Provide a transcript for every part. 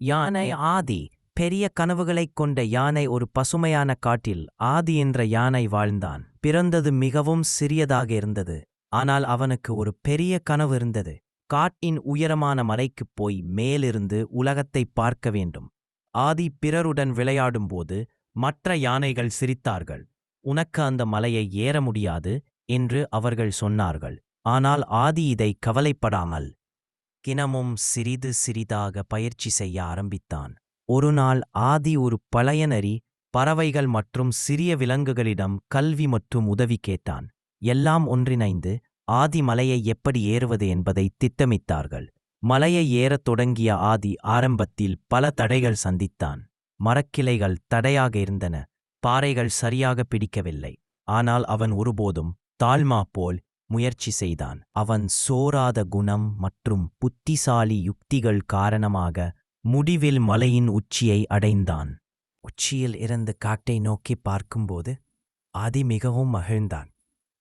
யானை ஆதி பெரிய கனவுகளைக் கொண்ட யானை ஒரு பசுமையான காட்டில் ஆதி என்ற யானை வாழ்ந்தான். பிறந்தது மிகவும் சிறியதாக இருந்தது. ஆனால் அவனுக்கு ஒரு பெரிய கனவு இருந்தது. காட்டின் உயரமான மலைக்குப் போய் மேலிருந்து உலகத்தை பார்க்க வேண்டும். ஆதி பிறருடன் விளையாடும்போது மற்ற யானைகள் சிரித்தார்கள். உனக்கு அந்த மலையை ஏற முடியாது என்று அவர்கள் சொன்னார்கள். ஆனால் ஆதி இதை கவலைப்படாமல் கினமும் சிறிது சிறிதாக பயிற்சி செய்ய ஆரம்பித்தான். ஒருநாள் ஆதி ஒரு பழையனரி பறவைகள் மற்றும் சிறிய விலங்குகளிடம் கல்வி மற்றும் உதவி கேட்டான். எல்லாம் ஒன்றிணைந்து ஆதி மலையை எப்படி ஏறுவது என்பதை திட்டமிட்டார்கள். மலையை ஏறத் தொடங்கிய ஆதி ஆரம்பத்தில் பல தடைகள் சந்தித்தான். மரக்கிளைகள் தடையாக இருந்தன. பாறைகள் சரியாக பிடிக்கவில்லை. ஆனால் அவன் ஒருபோதும் தாழ்மா போல் முயற்சி செய்தான். அவன் சோராத குணம் மற்றும் புத்திசாலி யுக்திகள் காரணமாக முடிவில் மலையின் உச்சியை அடைந்தான். உச்சியில் இருந்து காட்டை நோக்கி பார்க்கும்போது ஆதி மிகவும் மகிழ்ந்தான்.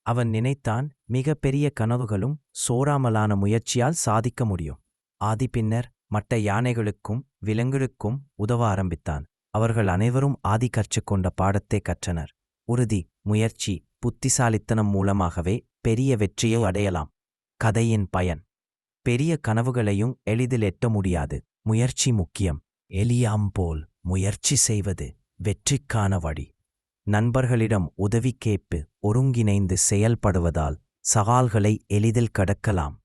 அவன் நினைத்தான் மிக பெரிய கனவுகளும் சோராமலான முயற்சியால் சாதிக்க முடியும். ஆதி பின்னர் மற்ற யானைகளுக்கும் விலங்குகளுக்கும் உதவ ஆரம்பித்தான். அவர்கள் அனைவரும் ஆதி கற்றுக்கொண்ட பாடத்தை கற்றனர். உறுதி முயற்சி புத்திசாலித்தனம் மூலமாகவே பெரிய வெற்றியை அடையலாம். கதையின் பயன். பெரிய கனவுகளையும் எளிதில் எட்ட முடியாது. முயற்சி முக்கியம். எலியாம் போல் முயற்சி செய்வது வெற்றிக்கான வழி. நண்பர்களிடம் உதவி கேட்பு ஒருங்கிணைந்து செயல்படுவதால் சவால்களை எளிதில் கடக்கலாம்.